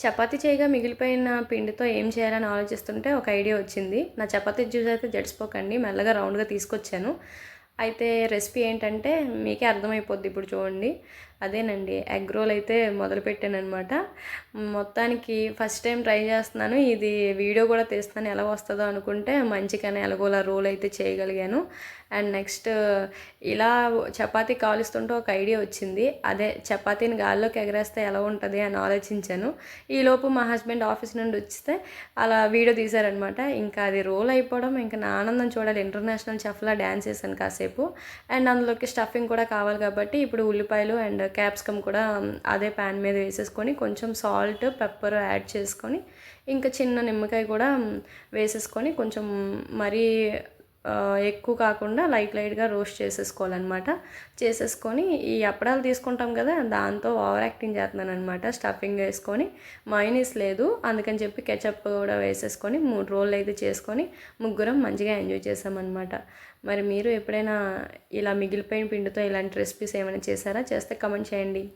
చపాతీ చేయగా మిగిలిపోయిన పిండితో ఏం చేయాలని ఆలోచిస్తుంటే ఒక ఐడియా వచ్చింది. నా చపాతీ జ్యూస్ అయితే జడిసిపోకండి. మెల్లగా రౌండ్గా తీసుకొచ్చాను. అయితే రెసిపీ ఏంటంటే మీకే అర్థమైపోద్ది ఇప్పుడు చూడండి. అదేనండి ఎగ్ రోల్ అయితే మొదలుపెట్టాను అనమాట మొత్తానికి ఫస్ట్ టైం ట్రై చేస్తున్నాను. ఇది వీడియో కూడా తీస్తాను ఎలా వస్తుందో అనుకుంటే మంచిగానే ఎలాగోలా రోల్ అయితే చేయగలిగాను. అండ్ నెక్స్ట్ ఇలా చపాతీ కాలుస్తుంటే ఒక ఐడియా వచ్చింది. అదే చపాతీని గాల్లోకి ఎగరేస్తే ఎలా ఉంటుంది అని ఆలోచించాను. ఈలోపు మా హస్బెండ్ ఆఫీస్ నుండి వస్తే అలా వీడియో తీశారనమాట ఇంకా అది రోల్ అయిపోవడం ఇంకా నా ఆనందం చూడాలి. ఇంటర్నేషనల్ చెఫ్లా డ్యాన్స్ చేశాను కాసేపు అండ్ అందులోకి స్టఫింగ్ కూడా కావాలి కాబట్టి ఇప్పుడు ఉల్లిపాయలు అండ్ క్యాప్సికమ్ కూడా అదే ప్యాన్ మీద వేసేసుకొని కొంచెం సాల్ట్ పెప్పర్ యాడ్ చేసుకొని ఇంకా చిన్న నిమ్మకాయ కూడా వేసేసుకొని కొంచెం మరీ ఎక్కువ కాకుండా లైట్ లైట్గా రోస్ట్ చేసేసుకోవాలన్నమాట. చేసేసుకొని ఈ అప్పడాలు తీసుకుంటాం కదా దాంతో ఓవర్ యాక్టింగ్ చేస్తున్నాను అనమాట స్టఫింగ్ వేసుకొని మైనీస్ లేదు అందుకని చెప్పి కెచప్ కూడా వేసేసుకొని మూడు రోజులు అయితే చేసుకొని ముగ్గురం మంచిగా ఎంజాయ్ చేసామన్నమాట. మరి మీరు ఎప్పుడైనా ఇలా మిగిలిపోయిన పిండితో ఇలాంటి రెసిపీస్ ఏమైనా చేశారా? చేస్తే కమెంట్ చేయండి.